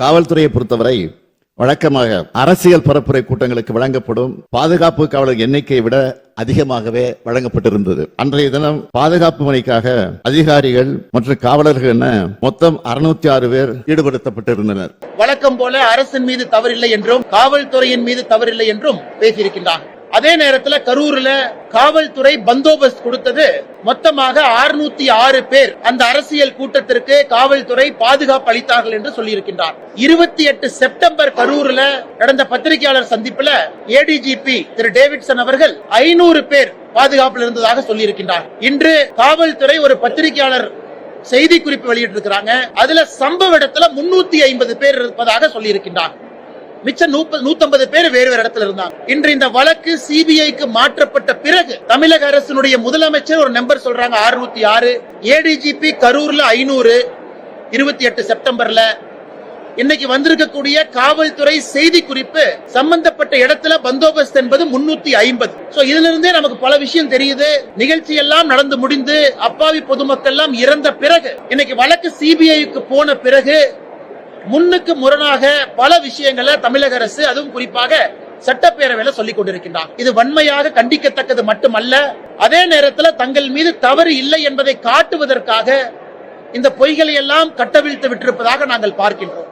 காவல்துறையை பொறுத்தவரை வழக்கமாக அரசியல் பரப்புரை கூட்டங்களுக்கு வழங்கப்படும் பாதுகாப்பு காவலர் எண்ணிக்கையை விட அதிகமாகவே வழங்கப்பட்டிருந்தது. அன்றைய தினம் பாதுகாப்பு பணிக்காக அதிகாரிகள் மற்றும் காவலர்கள் என மொத்தம் அறுநூத்தி ஆறு பேர் ஈடுபடுத்தப்பட்டிருந்தனர். வழக்கம் போல அரசின் மீது தவறில்லை என்றும் காவல்துறையின் மீது தவறில்லை என்றும் பேசியிருக்கின்றார் அதே நேரத்துல கரூர்ல காவல்துறை பந்தோபஸ்த் கொடுத்தது மொத்தமாக 606 ஆறு பேர் அந்த அரசியல் கூட்டத்திற்கு காவல்துறை பாதுகாப்பு அளித்தார்கள் என்று சொல்லியிருக்கின்றார். இருபத்தி எட்டு செப்டம்பர் கரூர்ல நடந்த பத்திரிகையாளர் சந்திப்புல ஏடிஜிபி திரு டேவிட்சன் அவர்கள் ஐநூறு பேர் பாதுகாப்பில் இருந்ததாக சொல்லியிருக்கின்றார். இன்று காவல்துறை ஒரு பத்திரிகையாளர் செய்தி குறிப்பு வெளியிட்டிருக்கிறாங்க. அதுல சம்பவ இடத்துல முன்னூத்தி ஐம்பது பேர் இருப்பதாக சொல்லியிருக்கின்றார். மிச்சம் நூத்தம்பது பேர் வேறு வேறு இடத்துல இருந்தாங்க. இன்று இந்த வழக்கு சிபிஐக்கு மாற்றப்பட்ட பிறகு தமிழக அரசினுடைய முதலமைச்சர் ஒரு நம்பர் சொல்றாங்க அறுநூத்தி ஆறு ஏடிஜிபி கரூர்ல ஐநூறு இருபத்தி எட்டு செப்டம்பர்ல. இன்னைக்கு வந்திருக்கக்கூடிய காவல்துறை செய்தி குறிப்பு சம்பந்தப்பட்ட இடத்துல பந்தோபஸ்த் என்பது முன்னூத்தி ஐம்பது. சோ இதுல இருந்தே நமக்கு பல விஷயம் தெரியுது. நிகழ்ச்சி எல்லாம் நடந்து முடிந்து அப்பாவி பொதுமக்கள் எல்லாம் இறந்த பிறகு இன்னைக்கு வழக்கு சிபிஐக்கு போன பிறகு முன்னுக்கு முரணாக பல விஷயங்களை தமிழக அரசு அதுவும் குறிப்பாக சட்டப்பேரவையில சொல்லிக் கொண்டிருக்கின்றார். இது வன்மையாக கண்டிக்கத்தக்கது மட்டுமல்ல அதே நேரத்தில் தங்கள் மீது தவறு இல்லை என்பதை காட்டுவதற்காக இந்த பொய்களை எல்லாம் கட்டவிழ்த்து விட்டிருப்பதாக நாங்கள் பார்க்கின்றோம்.